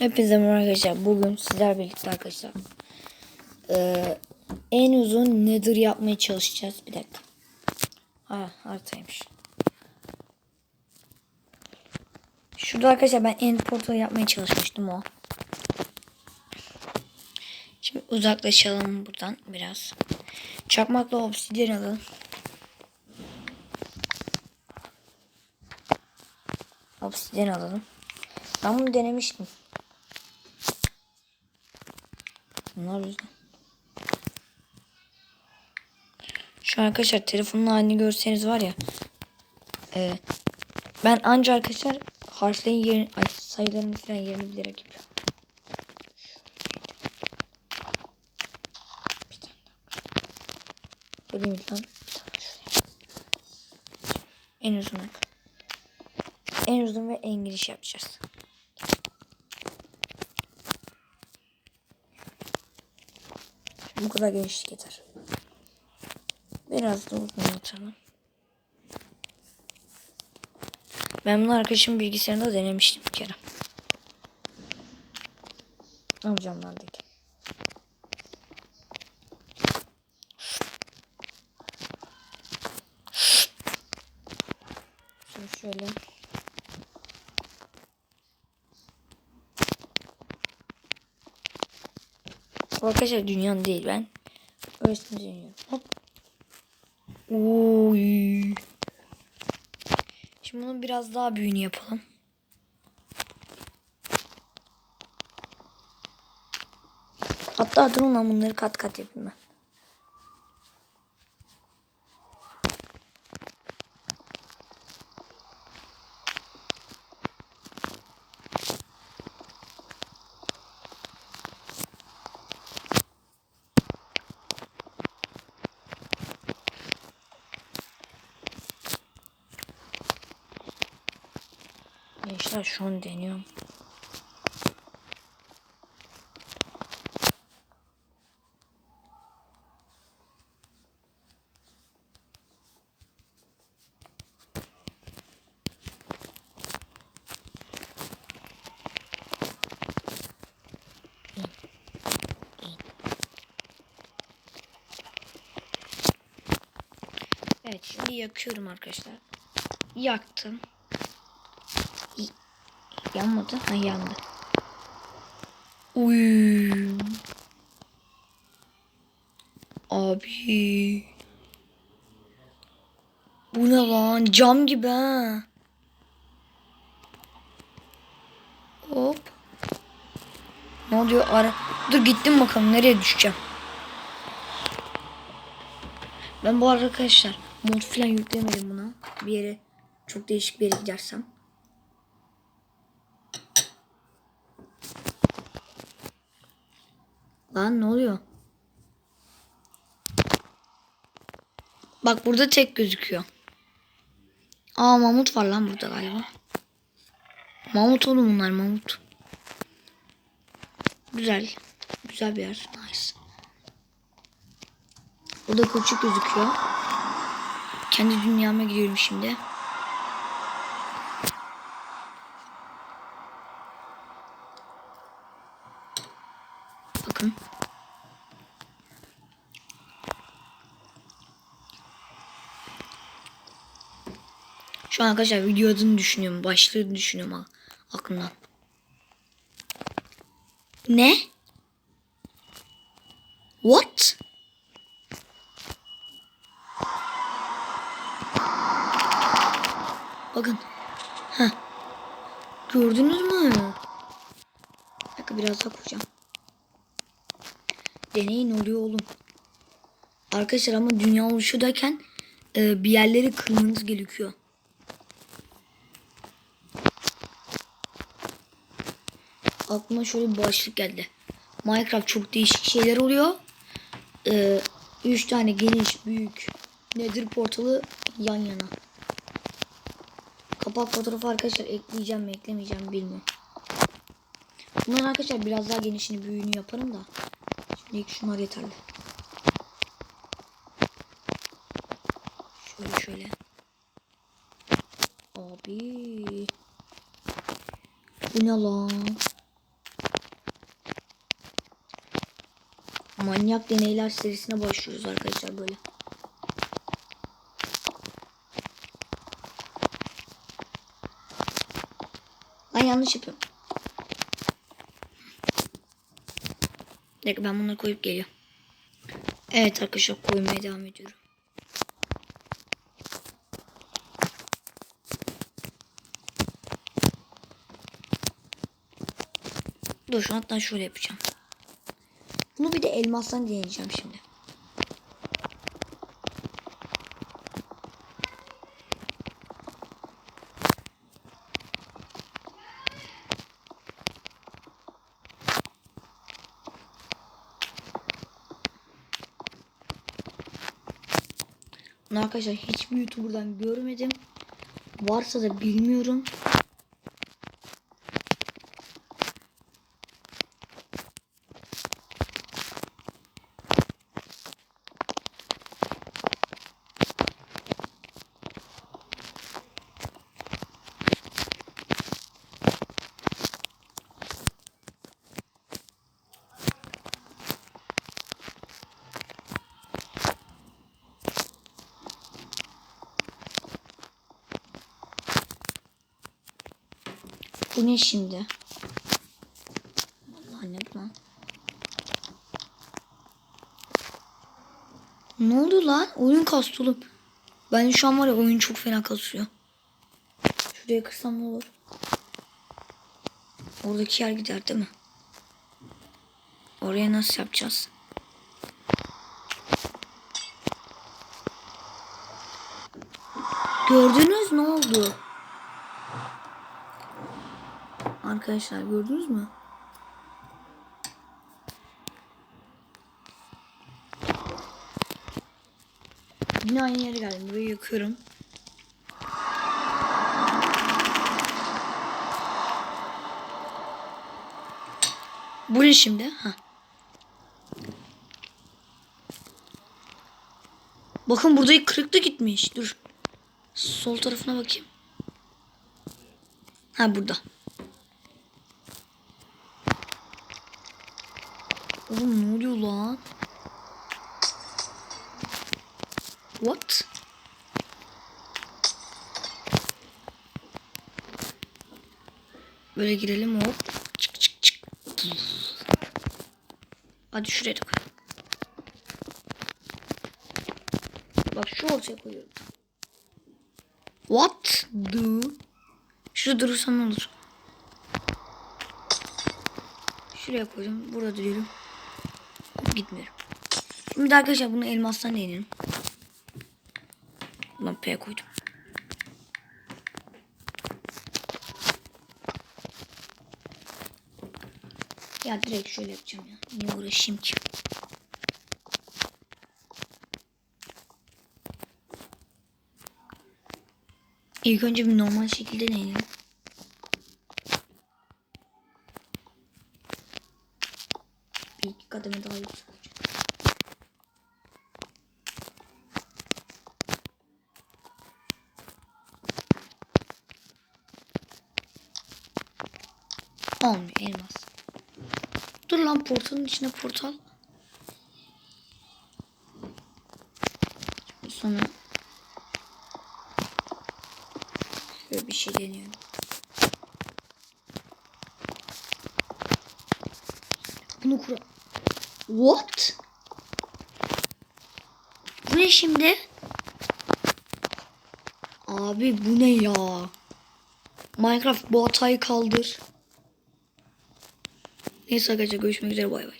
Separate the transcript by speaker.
Speaker 1: Hepinize merhaba arkadaşlar. Bugün sizler birlikte arkadaşlar. Ee, en uzun nether yapmaya çalışacağız. Bir dakika. Ha haritaymış. Şurada arkadaşlar ben end portal yapmaya çalışmıştım o. Şimdi uzaklaşalım buradan biraz. Çakmakla obsidyen alalım. Obsidyen alalım. Ben bunu denemiştim. Bunlar güzel. Şu arkadaşlar telefonun halini görseniz var ya. E, ben anca arkadaşlar harflerin yerini, ay, sayılarını falan yerini bilerek yapıyorum. Mi lan? En uzun. En uzun ve en geniş yapacağız. Bu kadar genişlik yeter. Biraz da uzun atalım. Ben bunu arkadaşımın bilgisayarında denemiştim bir kere. Amcamlardaki. Şöyle. Arkadaşlar dünyanın değil ben. Öylesine deniyorum. Hop. Oy. Şimdi bunun biraz daha büyüğünü yapalım. Hatta durun lan bunları kat kat yapayım ben. Gençler şu an deniyorum. Evet şimdi yakıyorum arkadaşlar. Yaktım. Yanmadı. Ha yandı. Uy. Abi. Bu ne lan? Cam gibi ha. Hop. Ne oluyor? Ara. Dur gittim bakalım nereye düşeceğim. Ben bu arkadaşlar mod falan yüklemedim buna. Bir yere çok değişik bir yere gidersem. Lan ne oluyor? Bak burada tek gözüküyor. Aa mamut var lan burada galiba. Mamut oğlum bunlar mamut. Güzel. Güzel bir yer. Nice. O da küçük gözüküyor. Kendi dünyama gidiyorum şimdi. Bakın. Şu an arkadaşlar video adını düşünüyorum. Başlığını düşünüyorum aklımdan. Ne? What? Bakın. Heh. Gördünüz mü? Bir dakika biraz daha koyacağım. Deneyin oluyor oğlum. Arkadaşlar ama dünya oluşudayken e, bir yerleri kırmanız gerekiyor. Aklıma şöyle bir başlık geldi. Minecraft çok değişik şeyler oluyor. Ee, üç tane geniş büyük Nether portalı yan yana. Kapak fotoğrafı arkadaşlar ekleyeceğim mi eklemeyeceğim bilmiyorum. Bunların arkadaşlar biraz daha genişini büyüğünü yaparım da. Şimdilik şunlar yeterli. Şöyle şöyle. Abi. Bu ne lan? Manyak deneyler serisine başlıyoruz arkadaşlar böyle. Ben yanlış yapıyorum. Dakika ben bunları koyup geliyorum. Evet arkadaşlar koymaya devam ediyorum. Dur şu şöyle yapacağım. Bunu bir de elmastan deneyeceğim şimdi. Arkadaşlar hiçbir YouTuber'dan görmedim. Varsa da bilmiyorum. Bu ne şimdi? Allah ne lan? Ne oldu lan? Oyun kastı. Ben şu an var ya oyun çok fena kasıyor. Şuraya kırsam ne olur? Oradaki yer gider değil mi? Oraya nasıl yapacağız? Gördünüz ne oldu? Arkadaşlar gördünüz mü? Yine aynı yere geldim. Burayı yakıyorum. Bu ne şimdi? Ha. Bakın burada kırık da gitmiş. Dur. Sol tarafına bakayım. Ha burada. Oğlum ne oluyor lan? What? Böyle girelim hop. Çık çık çık. Hadi şuraya da. Bak şu ortaya koyuyorum. What the? Şurada durursam ne olur? Şuraya koydum. Burada duruyorum. Gitmiyorum. Şimdi arkadaşlar bunu elmastan deneyelim. Ulan P koydum. Ya direkt şöyle yapacağım ya. Niye uğraşayım ki? İlk önce bir normal şekilde deneyelim. Bir iki kademe daha yüksek olacak. Olmuyor elmas. Dur lan portalın içine portal. Sonra şöyle bir şey deniyorum. Bunu kura... What? Bu ne şimdi? Abi bu ne ya? Minecraft bu hatayı kaldır. Neyse arkadaşlar görüşmek üzere bay bay.